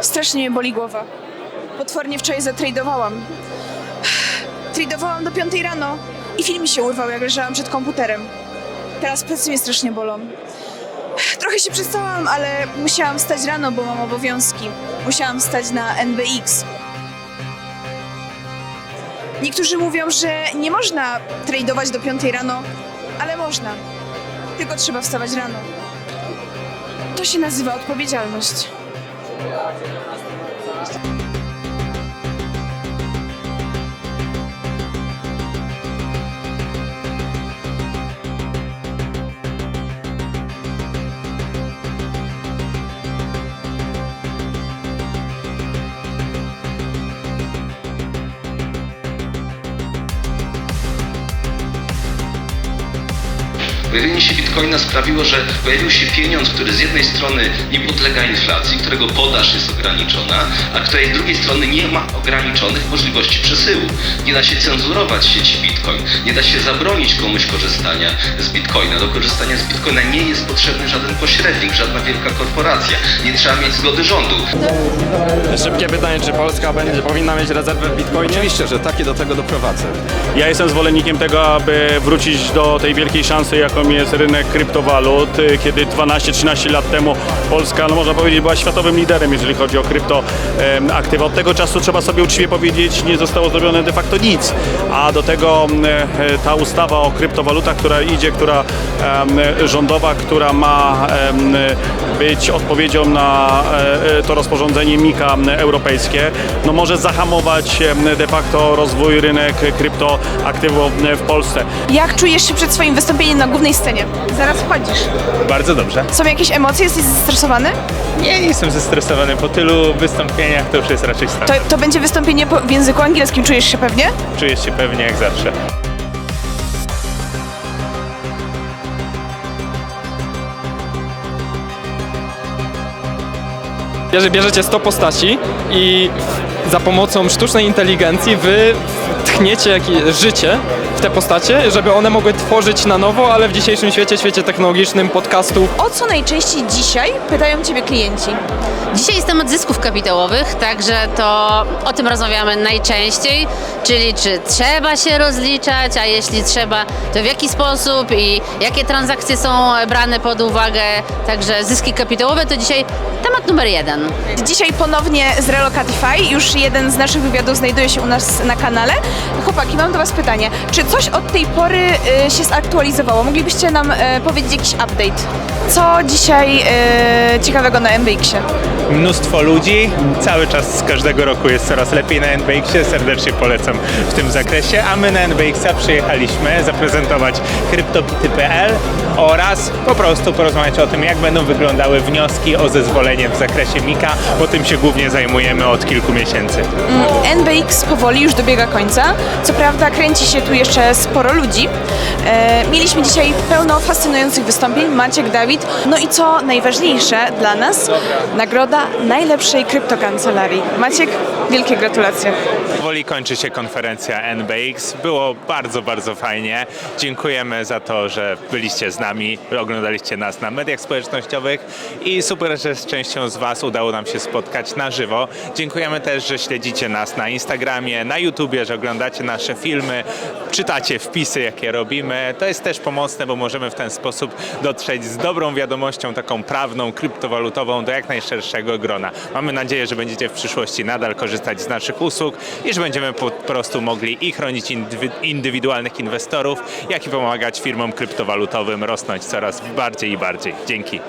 Strasznie mnie boli głowa. Potwornie wczoraj zatradowałam. Tradowałam do 5 rano i film mi się urwał, jak leżałam przed komputerem. Teraz plecy mnie strasznie bolą. Trochę się przestałam, ale musiałam wstać rano, bo mam obowiązki. Musiałam wstać na NBX. Niektórzy mówią, że nie można tradować do 5 rano, ale można. Tylko trzeba wstawać rano. To się nazywa odpowiedzialność. Obrigado. Pojawienie się bitcoina sprawiło, że pojawił się pieniądz, który z jednej strony nie podlega inflacji, którego podaż jest ograniczona, a której z drugiej strony nie ma ograniczonych możliwości przesyłu. Nie da się cenzurować sieci bitcoin, nie da się zabronić komuś korzystania z bitcoina. Do korzystania z bitcoina nie jest potrzebny żaden pośrednik, żadna wielka korporacja. Nie trzeba mieć zgody rządu. Szybkie pytanie, czy Polska będzie, powinna mieć rezerwę w Bitcoinie? Oczywiście, że takie do tego doprowadzę. Ja jestem zwolennikiem tego, aby wrócić do tej wielkiej szansy, jaką jest rynek kryptowalut, kiedy 12-13 lat temu Polska, no można powiedzieć, była światowym liderem, jeżeli chodzi o kryptoaktywa. Od tego czasu trzeba sobie uczciwie powiedzieć, nie zostało zrobione de facto nic, a do tego e, ta ustawa o kryptowalutach, która idzie, która rządowa, która ma być odpowiedzią na e, e, to rozporządzenie MIKA europejskie, no może zahamować de facto rozwój rynek kryptoaktywów w Polsce. Jak czujesz się przed swoim wystąpieniem na głównej scenie? Zaraz wchodzisz. Bardzo dobrze. Są jakieś emocje? Jesteś zestresowany? Nie jestem zestresowany. Po tylu wystąpieniach to już jest raczej To, standard. to będzie wystąpienie po- w języku angielskim. Czujesz się pewnie? Czuję się pewnie jak zawsze. Bierze, bierzecie 100 postaci i za pomocą sztucznej inteligencji wy tchniecie jakieś życie w te postacie, żeby one mogły tworzyć na nowo, ale w dzisiejszym świecie, świecie technologicznym, podcastu, O co najczęściej dzisiaj pytają Ciebie klienci? Dzisiaj jest temat zysków kapitałowych, także to o tym rozmawiamy najczęściej, czyli czy trzeba się rozliczać, a jeśli trzeba, to w jaki sposób i jakie transakcje są brane pod uwagę. Także zyski kapitałowe to dzisiaj temat numer jeden. Dzisiaj ponownie z Relocatify. Już jeden z naszych wywiadów znajduje się u nas na kanale. Chłopaki, mam do Was pytanie. Czy coś od tej pory y, się zaktualizowało? Moglibyście nam y, powiedzieć jakiś update? Co dzisiaj y, ciekawego na MBX-ie? Mnóstwo ludzi, cały czas z każdego roku jest coraz lepiej na NBX-ie, serdecznie polecam w tym zakresie, a my na NBX-a przyjechaliśmy zaprezentować kryptobity.pl oraz po prostu porozmawiać o tym, jak będą wyglądały wnioski o zezwolenie w zakresie MIKA, bo tym się głównie zajmujemy od kilku miesięcy. NBX powoli już dobiega końca. Co prawda kręci się tu jeszcze sporo ludzi. E, mieliśmy dzisiaj pełno fascynujących wystąpień. Maciek, Dawid. No i co najważniejsze dla nas, nagroda najlepszej kryptokancelarii. Maciek, wielkie gratulacje. Powoli kończy się konferencja NBX. Było bardzo, bardzo fajnie. Dziękujemy za to, że byliście z nami, oglądaliście nas na mediach społecznościowych i super, że z częścią z Was udało nam się spotkać na żywo. Dziękujemy też, że śledzicie nas na Instagramie, na YouTubie, że oglądacie nasze filmy, czytacie wpisy, jakie robimy. To jest też pomocne, bo możemy w ten sposób dotrzeć z dobrą wiadomością, taką prawną, kryptowalutową do jak najszerszego grona. Mamy nadzieję, że będziecie w przyszłości nadal korzystać z naszych usług i że będziemy po prostu mogli i chronić indywi- indywidualnych inwestorów, jak i pomagać firmom kryptowalutowym rosnąć coraz bardziej i bardziej. Dzięki.